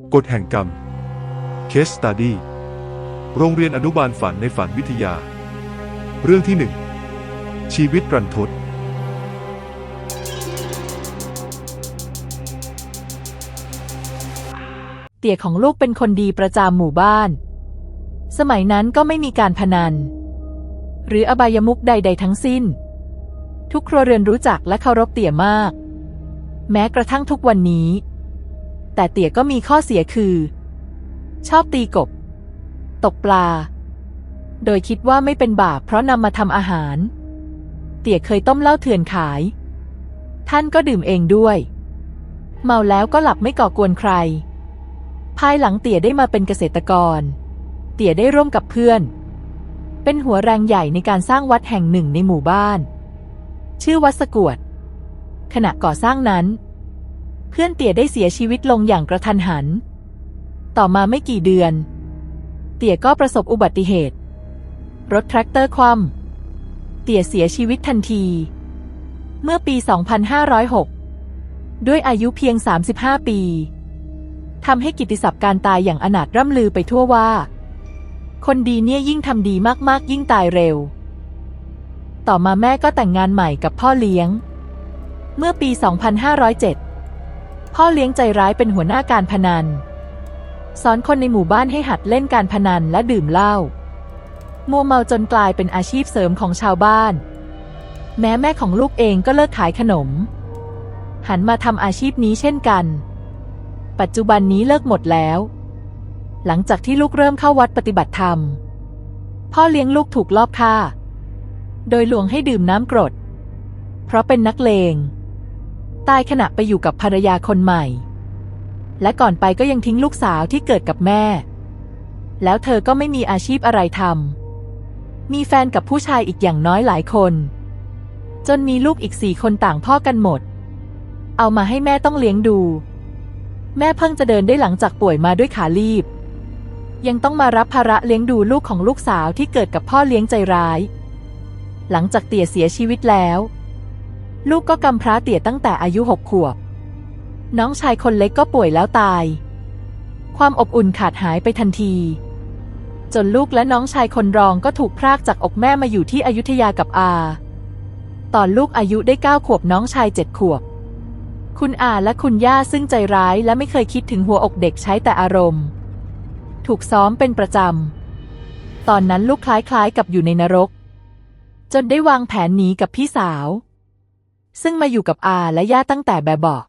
กฎแห่งกรรม Case Study โรงเรียนอนุบาลฝันในฝันวิทยา เรื่องที่หนึ่งชีวิตรันทด เตี่ยของลูกเป็นคนดีประจำหมู่บ้าน สมัยนั้นก็ไม่มีการพนัน หรืออบายมุขใด ๆ ทั้งสิ้น ทุกครัวเรือนรู้จักและเคารพเตี่ยมาก แม้กระทั่งทุกวันนี้ แต่เตี่ยก็มีข้อเสียคือ ชอบตีกบ ตกปลา โดยคิดว่าไม่เป็นบาปเพราะนำมาทำอาหาร เตี่ยเคยต้มเหล้าเถื่อนขาย ท่านก็ดื่มเองด้วย เมาแล้วก็หลับไม่ก่อกวนใคร ภายหลังเตี่ยได้มาเป็นเกษตรกร เตี่ยได้ร่วมกับเพื่อน เป็นหัวแรงใหญ่ในการสร้างวัดแห่งหนึ่งในหมู่บ้าน ชื่อวัดสกวดขณะก่อสร้างนั้น เพื่อนเตี่ยได้เสียชีวิตลงอย่างกระทันหัน ต่อมาไม่กี่เดือน เตี่ยก็ประสบอุบัติเหตุ รถแทรกเตอร์คว่ำเตี่ยเสียชีวิตทันที เมื่อปี 2506 ด้วยอายุเพียง 35 ปีทำให้กิตติศัพท์การตายอย่างอนาถร่ำลือไปทั่วว่า คนดีเนี่ยยิ่งทำดีมากๆ ยิ่งตายเร็ว ต่อมาแม่ก็แต่งงานใหม่กับพ่อเลี้ยง เมื่อปี 2507 พ่อเลี้ยงใจร้ายเป็นหัวหน้าการพนัน สอนคนในหมู่บ้านให้หัดเล่นการพนันและดื่มเหล้ามัวเมาจนกลายเป็นอาชีพเสริมของชาวบ้าน แม้แม่ของลูกเองก็เลิกขายขนม หันมาทำอาชีพนี้เช่นกัน ปัจจุบันนี้เลิกหมดแล้ว หลังจากที่ลูกเริ่มเข้าวัดปฏิบัติธรรม พ่อเลี้ยงลูกถูกลอบฆ่า โดยลวงให้ดื่มน้ำกรด เพราะเป็นนักเลง ตายขณะไปอยู่กับภรรยาคนใหม่ และก่อนไปก็ยังทิ้งลูกสาวที่เกิดกับแม่ แล้วเธอก็ไม่มีอาชีพอะไรทำ มีแฟนกับผู้ชายอีกอย่างน้อยหลายคน จนมีลูกอีกสี่คนต่างพ่อกันหมด เอามาให้แม่ต้องเลี้ยงดู แม่เพิ่งจะเดินได้หลังจากป่วยมาด้วยขาลีบ ยังต้องมารับภาระเลี้ยงดูลูกของลูกสาวที่เกิดกับพ่อเลี้ยงใจร้าย หลังจากเตี่ยเสียชีวิตแล้ว ลูกก็กำพร้าเตี่ยตั้งแต่อายุหกขวบ น้องชายคนเล็กก็ป่วยแล้วตาย ความอบอุ่นขาดหายไปทันที จนลูกและน้องชายคนรองก็ถูกพรากจากอกแม่มาอยู่ที่อยุธยากับอา ตอนลูกอายุได้เก้าขวบน้องชายเจ็ดขวบ คุณอาและคุณย่าซึ่งใจร้ายและไม่เคยคิดถึงหัวอกเด็กใช้แต่อารมณ์ ถูกซ้อมเป็นประจำ ตอนนั้นลูกคล้ายๆกับอยู่ในนรก จนได้วางแผนหนีกับพี่สาว ซึ่งมาอยู่กับอาและย่าตั้งแต่แบบบอก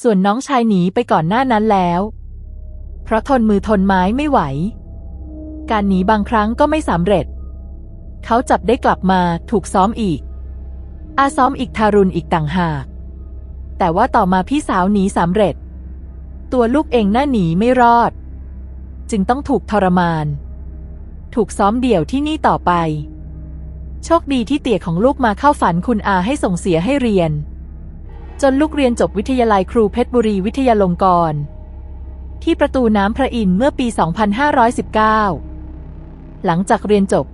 ส่วนน้องชายหนีไปก่อนหน้านั้นแล้ว เพราะทนมือทนไม้ไม่ไหว การหนีบางครั้งก็ไม่สำเร็จ เขาจับได้กลับมาถูกซ้อมอีก อาซ้อมอีกทารุณอีกต่างหาก แต่ว่าต่อมาพี่สาวหนีสำเร็จ ตัวลูกเองหน่าหนีไม่รอด จึงต้องถูกทรมาน ถูกซ้อมเดี่ยวที่นี่ต่อไป โชคดีที่เตี่ยของลูกมาเข้าฝันคุณอาให้ส่งเสียให้เรียน จนลูกเรียนจบวิทยาลัยครูเพชรบุรีวิทยาลงกรณ์ที่ประตูน้ำพระอินทร์เมื่อปี 2519 หลังจากเรียนจบ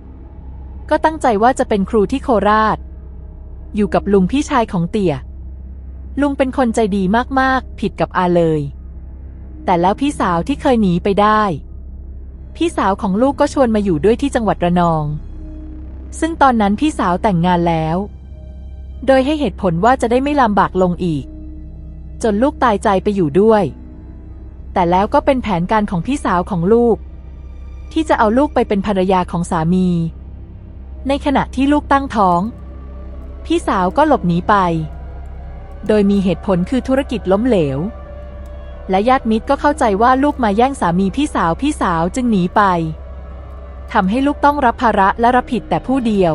ก็ตั้งใจว่าจะเป็นครูที่โคราช อยู่กับลุงพี่ชายของเตี่ย ลุงเป็นคนใจดีมากๆ ผิดกับอาเลย แต่แล้วพี่สาวที่เคยหนีไปได้ พี่สาวของลูกก็ชวนมาอยู่ด้วยที่จังหวัดระนอง ซึ่งตอนนั้นพี่สาวแต่งงานแล้ว โดยให้เหตุผลว่าจะได้ไม่ลำบากลงอีก จนลูกตายใจไปอยู่ด้วย แต่แล้วก็เป็นแผนการของพี่สาวของลูก ที่จะเอาลูกไปเป็นภรรยาของสามี ในขณะที่ลูกตั้งท้อง พี่สาวก็หลบหนีไป โดยมีเหตุผลคือธุรกิจล้มเหลว และญาติมิตรก็เข้าใจว่าลูกมาแย่งสามีพี่สาวพี่สาวจึงหนีไป ทำให้ลูกต้องรับภาระและรับผิดแต่ผู้เดียว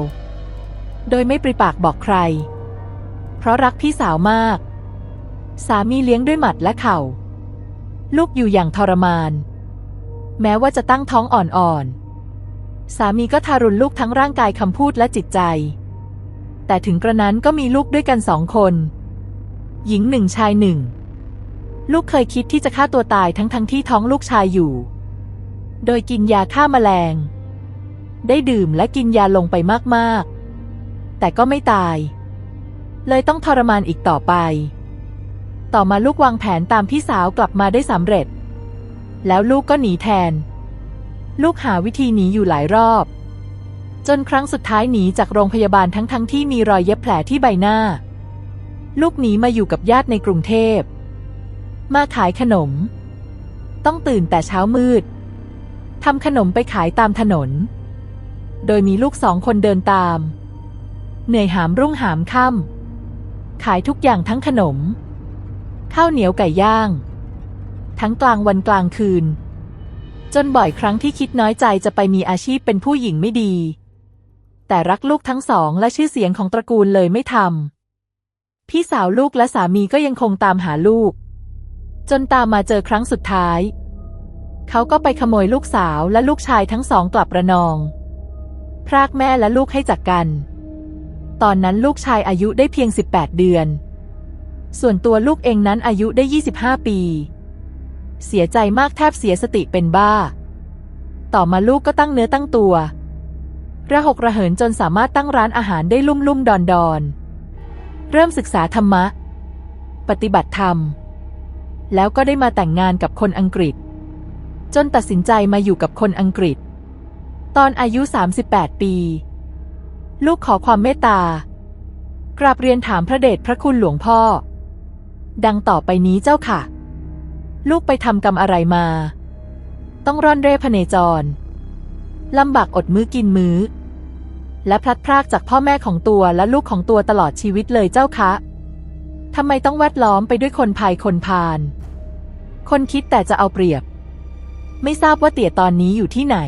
โดยไม่ปริปากบอกใคร เพราะรักพี่สาวมาก สามีเลี้ยงด้วยหมัดและเข่า ลูกอยู่อย่างทรมาน แม้ว่าจะตั้งท้องอ่อนๆ สามีก็ทารุณลูกทั้งร่างกายคำพูดและจิตใจ แต่ถึงกระนั้นก็มีลูกด้วยกันสองคน หญิงหนึ่งชายหนึ่งลูกเคยคิดที่จะฆ่าตัวตายทั้งทั้งที่ท้องลูกชายอยู่ โดยกินยาฆ่ามาแมลง ได้ดื่มและกินยาลงไปมากๆ แต่ก็ไม่ตาย เลยต้องทรมานอีกต่อไป ต่อมาลูกวางแผนตามพี่สาวกลับมาได้สำเร็จ แล้วลูกก็หนีแทน ลูกหาวิธีหนีอยู่หลายรอบ จนครั้งสุดท้ายหนีจากโรงพยาบาลทั้งๆทที่มีรอยเย็บแผลที่ใบหน้า ลูกหนีมาอยู่กับญาติในกรุงเทพ มาขายขนม ต้องตื่นแต่เช้ามืดทำขนมไปขายตามถนน โดยมีลูกสองคนเดินตาม เหนื่อยหามรุ่งหามค่ำขายทุกอย่างทั้งขนม ข้าวเหนียวไก่ย่าง ทั้งกลางวันกลางคืน จนบ่อยครั้งที่คิดน้อยใจจะไปมีอาชีพเป็นผู้หญิงไม่ดี แต่รักลูกทั้งสองและชื่อเสียงของตระกูลเลยไม่ทำพี่สาวลูกและสามีก็ยังคงตามหาลูก จนตามมาเจอครั้งสุดท้าย เขาก็ไปขโมยลูกสาวและลูกชายทั้งสองกลับระนอง พรากแม่และลูกให้จากกัน ตอนนั้นลูกชายอายุได้เพียง 18 เดือน ส่วนตัวลูกเองนั้นอายุได้ 25 ปี เสียใจมากแทบเสียสติเป็นบ้า ต่อมาลูกก็ตั้งเนื้อตั้งตัว ระหกระเหินจนสามารถตั้งร้านอาหารได้ลุ่มลุ่มดอนดอนเริ่มศึกษาธรรมะ ปฏิบัติธรรม แล้วก็ได้มาแต่งงานกับคนอังกฤษ จนตัดสินใจมาอยู่กับคนอังกฤษ ตอนอายุ 38 ปี ลูกขอความเมตตากราบเรียนถามพระเดชพระคุณหลวงพ่อ ดังต่อไปนี้เจ้าค่ะ ลูกไปทำกรรมอะไรมา ต้องร่อนเร่พเนจรลำบากอดมื้อกินมื้อ และพลัดพรากจากพ่อแม่ของตัวและลูกของตัวตลอดชีวิตเลยเจ้าคะทำไมต้องแวดล้อมไปด้วยคนภายคนพาลคนคิดแต่จะเอาเปรียบ ไม่ทราบว่าเตี่ยตอนนี้อยู่ที่ไหน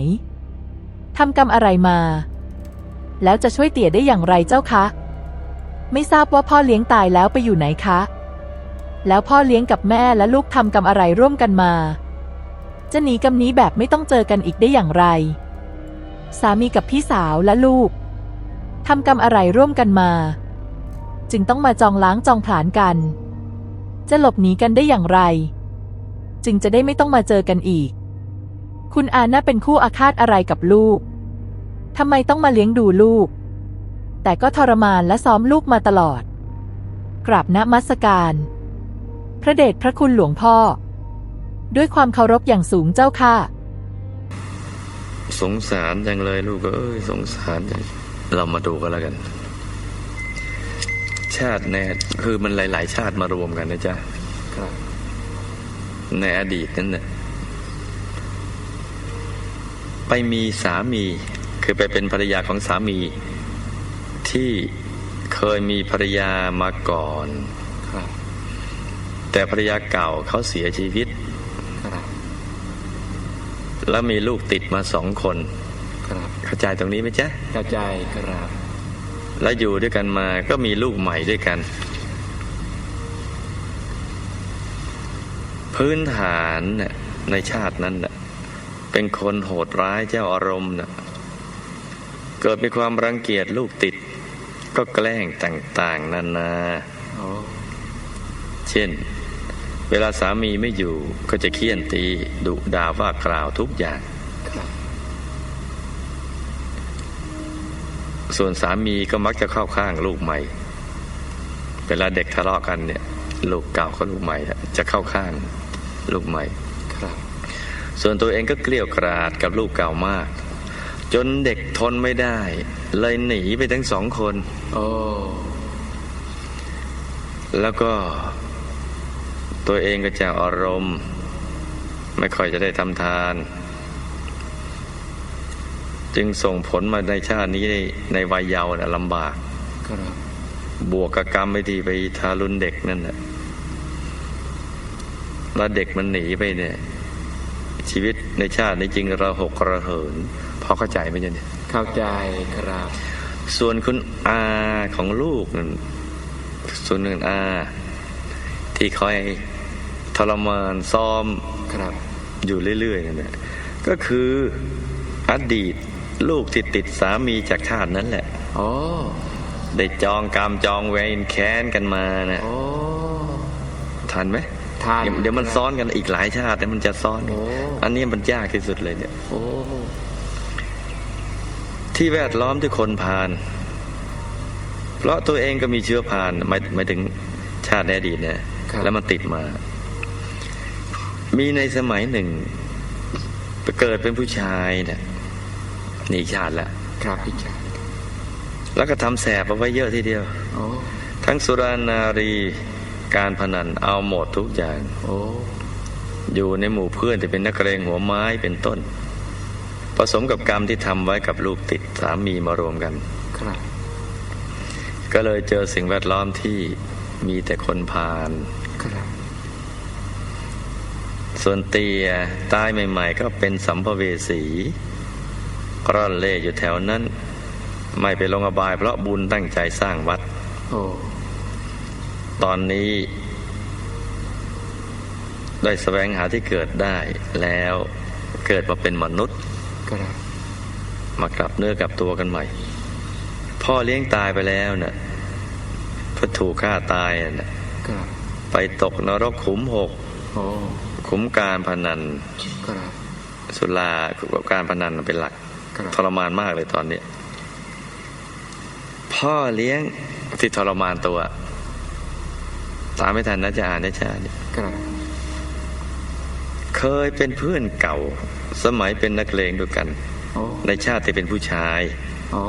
ทำกรรมอะไรมา แล้วจะช่วยเตี่ยได้อย่างไรเจ้าคะ ไม่ทราบว่าพ่อเลี้ยงตายแล้วไปอยู่ไหนคะ แล้วพ่อเลี้ยงกับแม่และลูกทำกรรมอะไรร่วมกันมา จะหนีกรรมนี้แบบไม่ต้องเจอกันอีกได้อย่างไร สามีกับพี่สาวและลูกทำกรรมอะไรร่วมกันมา จึงต้องมาจองล้างจองผลาญกัน จะหลบหนีกันได้อย่างไร จึงจะได้ไม่ต้องมาเจอกันอีก คุณอาน่าเป็นคู่อาฆาตอะไรกับลูก ทำไมต้องมาเลี้ยงดูลูก แต่ก็ทรมานและซ้อมลูกมาตลอด กราบณมัสการ พระเดชพระคุณหลวงพ่อ ด้วยความเคารพอย่างสูงเจ้าค่ะ สงสารจังเลยลูกเอ้ยสงสารจังเรามาดูกันแล้วกัน ชาติแน่คือมันหลาย ๆ ชาติมารวมกันนะจ๊ะในอดีตนั้นน่ะ ไปมีสามี คือไปเป็นภรรยาของสามี ที่เคยมีภรรยามาก่อนครับแต่ภรรยาเก่าเขาเสียชีวิตครับแล้วมีลูกติดมาสองคนครับเข้าใจตรงนี้ไหมจ๊ะเข้าใจครับแล้วอยู่ด้วยกันมาก็มีลูกใหม่ด้วยกัน พื้นฐานน่ะในชาตินั้นน่ะ เป็นคนโหดร้ายเจ้าอารมณ์นะเกิดมีความรังเกียจลูกติด ก็แกล้งต่างๆนานา เช่น เวลาสามีไม่อยู่ก็จะเคี่ยนตีดุด่าว่ากล่าวทุกอย่าง ส่วนสามีก็มักจะเข้าข้างลูกใหม่ เวลาเด็กทะเลาะกันเนี่ย ลูกเก่ากับลูกใหม่จะเข้าข้างลูกใหม่ ส่วนตัวเองก็เกลี้ยวกราดกับลูกเก่ามาก จนเด็กทนไม่ได้ เลยหนีไปทั้งสองคน โอ้ แล้วก็ ตัวเองก็จะอารมณ์ ไม่ค่อยจะได้ทำทาน จึงส่งผลมาในชาตินี้ในในวัยเยาว์น่ะลำบากครับบวกกับกรรมไปทีไปทารุณเด็กนั่นแหละแล้วเด็กมันหนีไปเนี่ย ชีวิตในชาตินี้จริงเราหกระเหินพอเข้าใจไหมเนี่ยเข้าใจครับ ส่วนคุณอาของลูกนั่นส่วนหนึ่งอา ที่คอยทรมานซ้อมครับ อยู่เรื่อยๆนั่นแหละก็คืออดีตลูกที่ติดสามีจากชาตินั้นแหละโอ้ได้จองกรรมจองเวรแค้นกันมานะโอ้ทันไหม ทานเดี๋ยวเดี๋ยวมันซ้อนกันอีกหลายชาติแต่มันจะซ้อนกันโอ้ อันนี้มันยากที่สุดเลยเนี่ย โอ้ที่แวดล้อมด้วยคนพาลเพราะตัวเองก็มีเชื้อพาลหมายหมายถึงชาติในอดีตเนี่ยครับ แล้วมันติดมา มีในสมัยหนึ่งไปเกิดเป็นผู้ชายเนี่ยหนีชาติแล้ว ครับพี่ชายแล้วก็ทำแสบเอาไว้เยอะทีเดียว โอ้ทั้งสุรานารี การพนันเอาหมดทุกอย่าง โอ้อยู่ในหมู่เพื่อนที่เป็นนักเรงหัวไม้เป็นต้น ผสมกับกรรมที่ทำไว้กับลูกติดสามีมารวมกันครับก็เลยเจอสิ่งแวดล้อมที่มีแต่คนพาลครับส่วนเตียตายใหม่ ๆ ก็เป็นสัมภเวสีร่อนเล่อยู่แถวนั้น ไม่ไปลงอบายเพราะบุญตั้งใจสร้างวัดโอ้ ตอนนี้ได้แสวงหาที่เกิดได้แล้วเกิดมาเป็นมนุษย์ครับมากลับเนื้อกลับตัวกันใหม่ พ่อเลี้ยงตายไปแล้วน่ะเพอถูกฆ่าตายน่ะครับไปตกนรกขุมหกโอ้ขุมการพนันครับสุรากับการพนันเป็นหลักครับทรมานมากเลยตอนนี้ พ่อเลี้ยงที่ทรมานตัว ตามไม่ทันนะจะอ่านได้ชาติครับเคยเป็นเพื่อนเก่า สมัยเป็นนักเลงด้วยกันโอ้ในชาติที่เป็นผู้ชายโอ้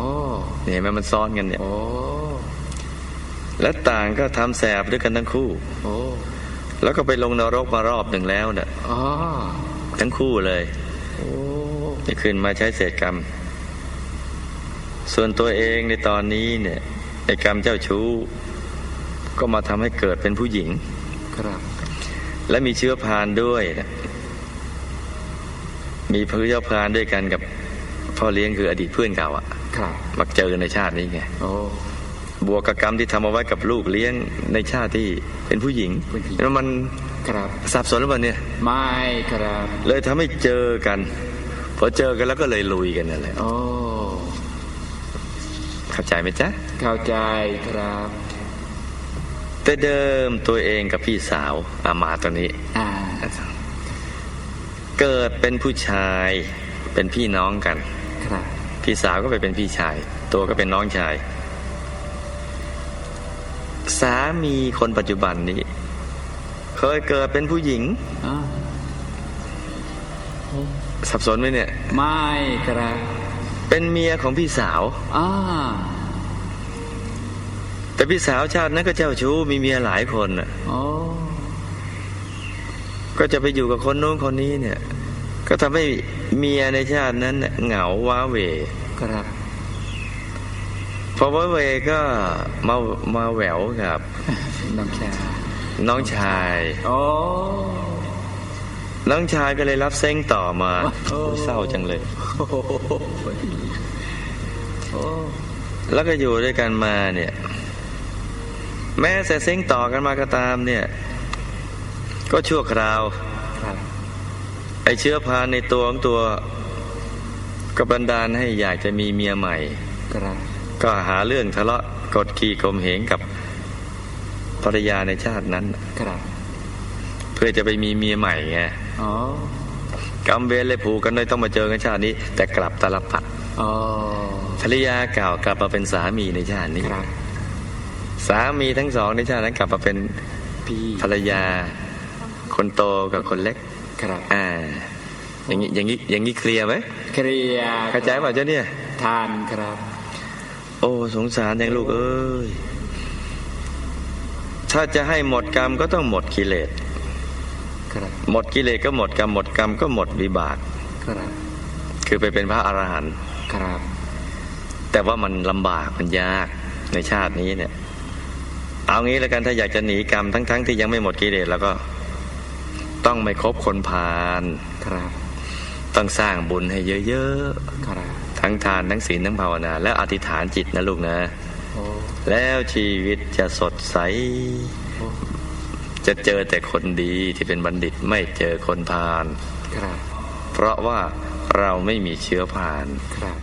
เนี่ยเห็นไหมมันซ้อนกันเนี่ยโอ้และต่างก็ทำแสบด้วยกันทั้งคู่โอ้แล้วก็ไปลงนรกมารอบหนึ่งแล้วเนี่ยอ๋อทั้งคู่เลยโอ้จะขึ้นมาใช้เศษกรรม ส่วนตัวเองในตอนนี้เนี่ยไอ้กรรมเจ้าชู้ ก็มาทำให้เกิดเป็นผู้หญิงครับ และมีเชื้อพานด้วยนะมีเพื่อพานด้วยกันกับพ่อเลี้ยงคืออดีตเพื่อนเก่าอะครับมักเจอในชาตินี้ไงโอ้บวกกับกรรมที่ทำเอาไว้กับลูกเลี้ยงในชาติที่เป็นผู้หญิงเป็นผู้หญิงแล้วมันครับสับสนหรือเปล่าเนี่ย ไม่ครับ เลยทำให้เจอกันพอเจอกันแล้วก็เลยลุยกันนั่นแหละโอ้เข้าใจไหมจ๊ะ เข้าใจครับ แต่เดิมตัวเองกับพี่สาวอามาตัวนี้อ่าเกิดเป็นผู้ชายเป็นพี่น้องกันครับพี่สาวก็ไปเป็นพี่ชาย ตัวก็เป็นน้องชาย สามีคนปัจจุบันนี้ เคยเกิดเป็นผู้หญิงอ่าสับสนไหมเนี่ย ไม่ครับเป็นเมียของพี่สาวอ่า แต่พี่สาวชาตินั้นก็เจ้าชู้มีเมียหลายคนน่ะโอ้ก็จะไปอยู่กับคนโน้นคนนี้เนี่ย ก็ทำให้เมียในชาตินั้นน่ะเหงาว้าเหวครับพอว้าเหวก็มามาแหววกับ น้องชายน้องชายโอ้น้องชายก็เลยรับเซ้งต่อมาโอ้โอ้ยเศร้าจังเลยโอ้โหโอ้แล้วก็อยู่ด้วยกันมาเนี่ย แม้แต่เซ้งต่อกันมาก็ตามเนี่ย ก็ชั่วคราวครับไอเชื้อพานในตัวของตัวก็บันดาลให้อยากจะมีเมียใหม่ครับก็หาเรื่องทะเลาะกดขี่ข่มเหงกับภรรยาในชาตินั้นครับเพื่อจะไปมีเมียใหม่ไงอ๋อกรรมเวรเลยผูกกันเลยต้องมาเจอกันชาตินี้ แต่กลับตาลปัดอ๋อภรรยาเก่ากลับมาเป็นสามีในชาตินี้ครับ สามีทั้งสองในชาตินั้นกลับมาเป็นพี่ภรรยา คนโตกับคนเล็กครับอ่า อย่างนี้อย่างนี้อย่างนี้เคลียร์ไหมเคลียร์เข้าใจป่ะเจ้าเนี่ย ทานครับ โอ้สงสารอย่างลูกเอ้ยถ้าจะให้หมดกรรมก็ต้องหมดกิเลสครับหมดกิเลสก็หมดกรรมหมดกรรมก็หมดวิบากครับคือไปเป็นพระอรหันต์ครับ แต่ว่ามันลำบากมันยากในชาตินี้เนี่ย เอางี้แล้วกันถ้าอยากจะหนีกรรมทั้งๆทที่ยังไม่หมดกิเลสแล้วก็ ต้องไม่คบคนพาลครับต้องสร้างบุญให้เยอะครับๆทั้งทานทั้งศีลทั้งภาวนา แล้วอธิษฐานจิตนะลูกนะโอ้แล้วชีวิตจะสดใสโอ้จะเจอแต่คนดีที่เป็นบัณฑิตไม่เจอคนพาลครับเพราะว่าเราไม่มีเชื้อพานครับ